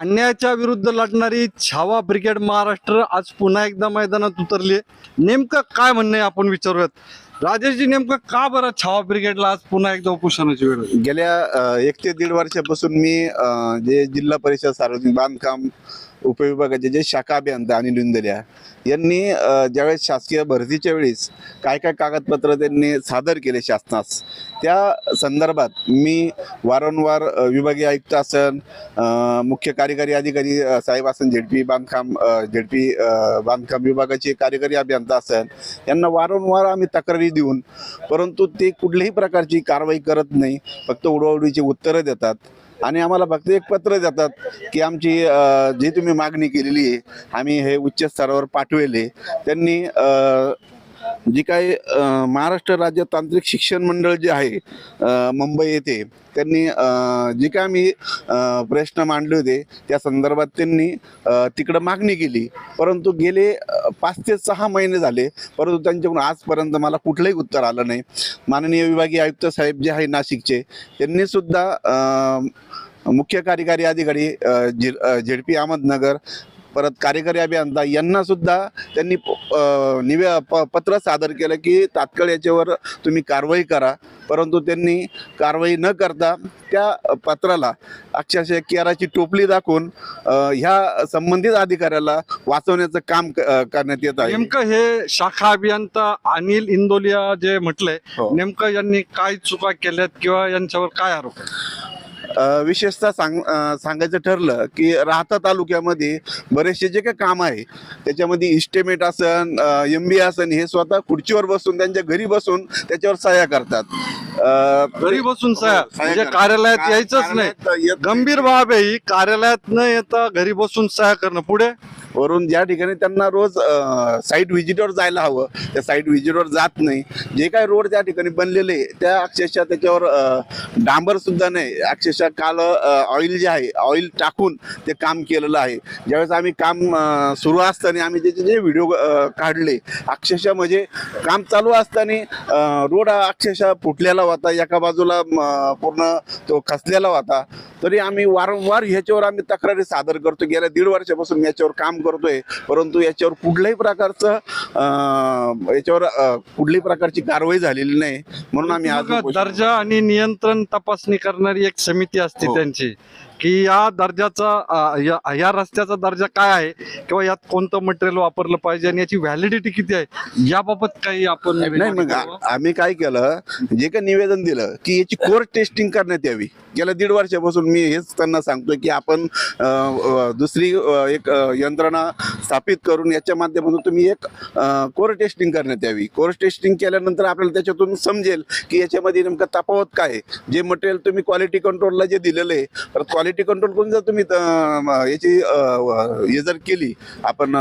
अन्यायाच्या विरुद्ध लढणारी छावा ब्रिगेड महाराष्ट्र आज पुन्हा एकदा मैदानात उतरली नेमकं काय म्हणणं आहे? आपण विचारूयात. राजेशजी नेमकं का बरं छावा ब्रिगेडला आज पुन्हा एकदा उपोषणाची वेळ आली? गेल्या अ, एक ते दीड वर्षापासून मी अ, जे जिल्हा परिषद सार्वजनिक बांधकाम उपविभागाचे जे शाखा अभियंता अनिल इंदरिया यांनी अ, ज्यावेळेस शासकीय भरतीच्या वेळेस काय काय कागदपत्र त्यांनी सादर केले शासनास त्या संदर्भात मी वारंवार अ, विभागीय आयुक्त असन अ, मुख्य कार्यकारी अधिकारी अ, साहेब असन झेडपी बांधकाम झेडपी बांधकाम विभागाचे कार्यकारी अभियंता असन यांना वारंवार आम्ही तक्रारी देऊन परंतु ते कुठल्याही प्रकारची कारवाई करत नाही. फक्त उडवाउडीची उत्तरं देतात. आणि आम्हाला फक्त एक पत्र देतात की आमची जी तुम्ही मागणी केलेली आहे आम्ही हे उच्च स्तरावर पाठवेले त्यांनी म्हणजे जी काही महाराष्ट्र राज्य तांत्रिक शिक्षण मंडळ जे आहे मुंबई येथे त्यांनी जी जे काय मी प्रश्न मांडले होते त्या संदर्भात त्यांनी तिकडं मागणी केली. परंतु गेले पाच ते सहा महिने झाले परंतु त्यांच्याकडून आजपर्यंत मला कुठलंही उत्तर आलं नाही. माननीय विभागीय आयुक्त साहेब जे आहे नाशिकचे त्यांनी सुद्धा मुख्य कार्यकारी अधिकारी झेडपी अहमदनगर परत कार्यकारी अभियंता यांना सुद्धा त्यांनी निवे प पत्र सादर केलं की तात्काळ याच्यावर तुम्ही कारवाई करा. परंतु त्यांनी कारवाई न करता त्या पत्राला अक्षरशः केराची टोपली दाखवून ह्या संबंधित अधिकाऱ्याला वाचवण्याचं काम करण्यात येत आहे. नेमकं हे शाखा अभियंता अनिल इंदोलिया जे म्हटलंय हो. नेमकं यांनी काय चुका केल्यात किंवा यांच्यावर काय आरोप विशेषतः सांग सांगायचं ठरलं की राहता तालुक्यामध्ये बरेचसे जे काही काम आहे त्याच्यामध्ये इस्टिमेट असन एम बी असन हे स्वतः खुर्चीवर बसून त्यांच्या घरी बसून त्याच्यावर सह्या करतात. घरी बसून सह्या सह्या म्हणजे. कार्यालयात यायचंच नाही. गंभीर बाब आहे ही कार्यालयात न येता घरी बसून सह्या करणं. पुढे? वरून ज्या ठिकाणी त्यांना रोज साईट व्हिजिटवर जायला हवं त्या साईट व्हिजिटवर जात नाही. जे काय रोड त्या ठिकाणी बनलेले आहे, त्या अक्षरशः त्याच्यावर डांबरसुद्धा नाही. अक्षरशः काल ऑइल जे आहे ऑइल टाकून ते काम केलेलं आहे. ज्यावेळेस आम्ही काम सुरू असताना आम्ही त्याचे जे व्हिडिओ काढले अक्षरशः म्हणजे काम चालू असताना रोड अक्षरशः फुटलेला होता. एका बाजूला पूर्ण तो खसलेला होता. तरी आम्ही वारंवार ह्याच्यावर आम्ही तक्रारी सादर करतो. गेल्या दीड वर्षापासून याच्यावर काम करतोय परंतु याच्यावर कुठल्याही प्रकारचं अं, याच्यावर कुठल्याही प्रकारची कारवाई झालेली नाही म्हणून आम्ही आज दर्जा आणि नियंत्रण तपासणी करणारी एक समिती असते हो. त्यांची की या दर्जाचा या- या रस्त्याचा दर्जा काय आहे किंवा यात कोणतं मटेरियल वापरलं पाहिजे आणि याची व्हॅलिडिटी किती आहे? याबाबत काही आपण नाही मग आम्ही काय केलं जे काही निवेदन दिलं की याची कोर टेस्टिंग करण्यात यावी. गेल्या दीड वर्षापासून मी हेच त्यांना सांगतोय की आपण दुसरी एक यंत्रणा स्थापित करून याच्या माध्यमातून तुम्ही एक कोर टेस्टिंग करण्यात यावी. कोर टेस्टिंग केल्यानंतर आपल्याला त्याच्यातून समजेल की याच्यामध्ये नेमकं तफावत काय. जे मटेरियल तुम्ही क्वालिटी कंट्रोलला जे दिलेलं आहे तर क्वालिटी कंट्रोल करून जर तुम्ही याची हे जर केली आपण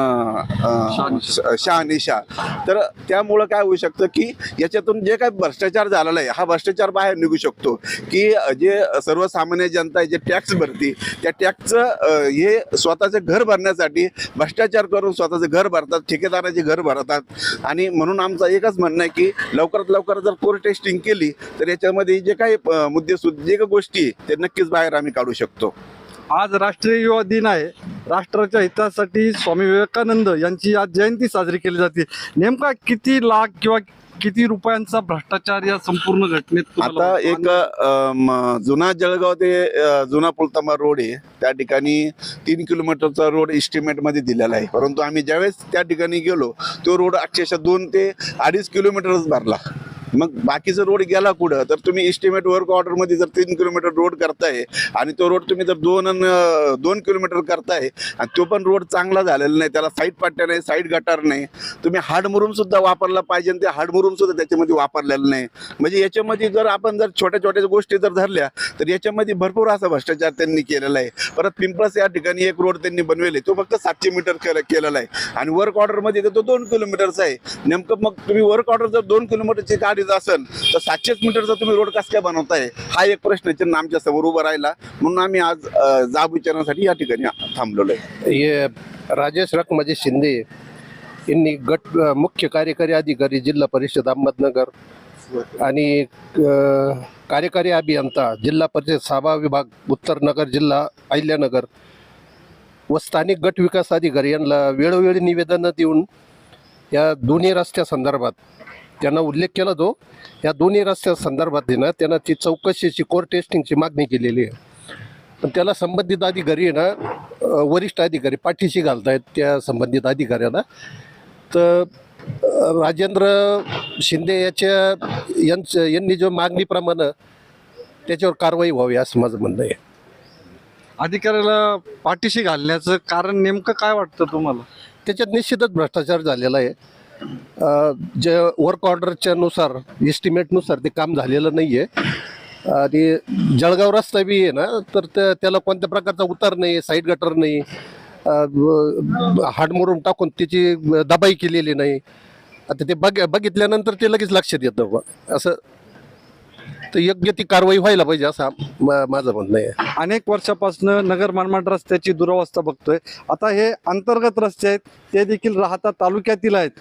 शहानिशा. तर त्यामुळं काय होऊ शकतं की याच्यातून जे काय भ्रष्टाचार झालेला आहे हा भ्रष्टाचार बाहेर निघू शकतो. की जे सर्वसामान्य जनता आहे जे टॅक्स भरती त्या टॅक्सचं हे स्वतःचं घर भरण्यासाठी भ्रष्टाचार करून स्वतःचं घर भरतात ठेकेदाराचे घर भरतात. आणि म्हणून आमचं एकच म्हणणं आहे की लवकरात लवकर जर कोर टेस्टिंग केली तर याच्यामध्ये जे काही अं, मुद्दे जे काही गोष्टी ते नक्कीच बाहेर आम्ही काढू शकतो. आज राष्ट्रीय युवा दिन आहे. राष्ट्राच्या हितासाठी स्वामी विवेकानंद यांची आज जयंती साजरी केली जाते. नेमका किती लाख किंवा किती रुपयांचा भ्रष्टाचार या संपूर्ण घटनेत आता? एक जुना जळगाव ते अ, जुना पुलतांबा रोड आहे. त्या ठिकाणी तीन किलोमीटरचा रोड इस्टिमेटमध्ये दिलेला आहे. परंतु आम्ही ज्यावेळेस त्या ठिकाणी गेलो तो रोड अक्षरशः दोन ते अडीच किलोमीटरच भरला. मग बाकीचा रोड गेला कुठं? तर तुम्ही इस्टिमेट वर्क ऑर्डरमध्ये जर तीन किलोमीटर रोड करताय आणि तो रोड तुम्ही जर दोन अन, दोन किलोमीटर करताय आणि तो पण रोड चांगला झालेला नाही त्याला साईड पट्ट्या नाही साईड गटार नाही तुम्ही हार्ड सुद्धा वापरला पाहिजे आणि ते हार्ड सुद्धा त्याच्यामध्ये वापरलेलं नाही. म्हणजे याच्यामध्ये जर आपण जर छोट्या छोट्या गोष्टी जर धरल्या तर याच्यामध्ये भरपूर असा भ्रष्टाचार त्यांनी केलेला आहे. परत पिंपळस या ठिकाणी एक रोड त्यांनी बनवले तो फक्त सातशे मीटर केलेला आहे. आणि वर्क ऑर्डरमध्ये तर तो दोन किलोमीटरचा आहे. नेमकं मग तुम्ही वर्क ऑर्डर जर दोन किलोमीटरची गाडीच असेल तर सातशेच मीटरचा तुम्ही रोड कसं काय बनवताय? हा एक प्रश्नचिन्ह आमच्यासमोर उभा राहिला म्हणून आम्ही आज जाब विचारण्यासाठी या ठिकाणी थांबलेलो आहे. राजेश रखमाजी शिंदे यांनी गट मुख्य कार्यकारी अधिकारी जिल्हा परिषद अहमदनगर आणि कार्यकारी अभियंता जिल्हा परिषद साबा विभाग उत्तर नगर जिल्हा अहिल्यानगर व स्थानिक गट विकास अधिकारी यांना वेळोवेळी निवेदनं देऊन या दोन्ही रस्त्या संदर्भात त्यांना उल्लेख केला जो या दोन्ही रस्त्या संदर्भात ना त्यांना ती चौकशीची कोर टेस्टिंगची मागणी केलेली आहे. पण त्याला संबंधित अधिकारी ना वरिष्ठ अधिकारी पाठीशी घालतायत त्या संबंधित अधिकाऱ्याला. तर राजेंद्र शिंदे याच्या यांचं यांनी जो मागणीप्रमाणे त्याच्यावर कारवाई व्हावी असं माझं म्हणणं आहे. अधिकाऱ्याला पाठीशी घालण्याचं कारण नेमकं काय वाटतं तुम्हाला? त्याच्यात निश्चितच भ्रष्टाचार झालेला आहे. जे वर्क ऑर्डरच्या नुसार एस्टिमेटनुसार ते काम झालेलं नाही आहे आणि जळगाव रस्ता बी आहे ना तर त्या- त्याला कोणत्या प्रकारचा उतार नाही साईड गटर नाही. हाडमोरून हाडमोडून टाकून त्याची दबाई केलेली नाही. आता ते बघ बघितल्यानंतर ते लगेच लक्षात येतं असं तर योग्य ती कारवाई व्हायला पाहिजे असा मा- माझं म्हणणं आहे. अनेक वर्षापासून नगर मनमाड रस्त्याची दुरावस्था बघतोय. आता हे अंतर्गत रस्ते आहेत ते देखील राहता तालुक्यातील आहेत.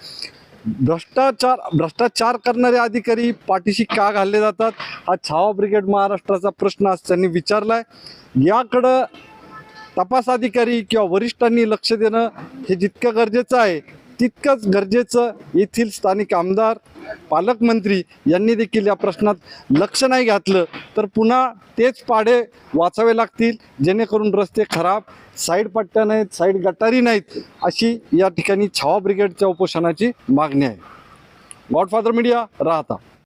भ्रष्टाचार भ्रष्टाचार करणारे अधिकारी पाठीशी का घालले जातात? हा छावा ब्रिगेड महाराष्ट्राचा प्रश्न आज त्यांनी विचारलाय. याकडं तपास अधिकारी किंवा वरिष्ठांनी लक्ष देणं हे जितकं गरजेचं आहे तितकंच गरजेचं येथील स्थानिक आमदार पालकमंत्री यांनी देखील या प्रश्नात लक्ष नाही घातलं तर पुन्हा तेच पाडे वाचावे लागतील जेणेकरून रस्ते खराब साईड पट्ट्या नाहीत साईड गटारी नाहीत अशी या ठिकाणी छावा ब्रिगेडच्या उपोषणाची मागणी आहे. गॉडफादर मीडिया राहता.